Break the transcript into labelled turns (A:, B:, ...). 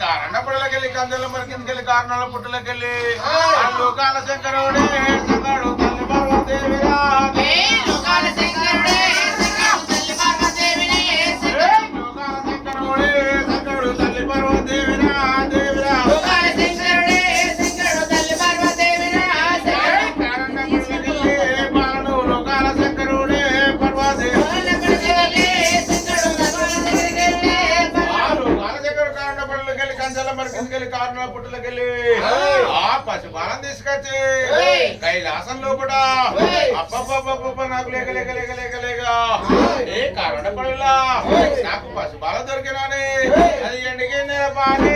A: కారణ పుట్టలకెళ్ళి కంచెల మరికిందికెళ్ళి కారణాల పుట్టలకెళ్ళి. లోకాల శంకరుడే సంగడు తల్లి
B: లోకాల శంకరుడే శంకరు తల్లి పార్వతీదేవిని
A: ఏ లోకాల శంకరుడే సంగడు తల్లి పార్వతీదేవిరా, కంచెల మరికిందికెళ్ళి కారణాల పుట్టలకెళ్ళి. ఆ పశుపాలను తీసుకొచ్చి.
B: ఏయ్.
A: కైలాసం లోపల
B: ఏయ్.
A: అబ్బబ్బబ్బబ్బ నాకు లేక లేక లేక లేక లేక. ఏ కారణ పడిలా? నాకు పశుపాల దొరికినాని. అది ఎండికి పాని?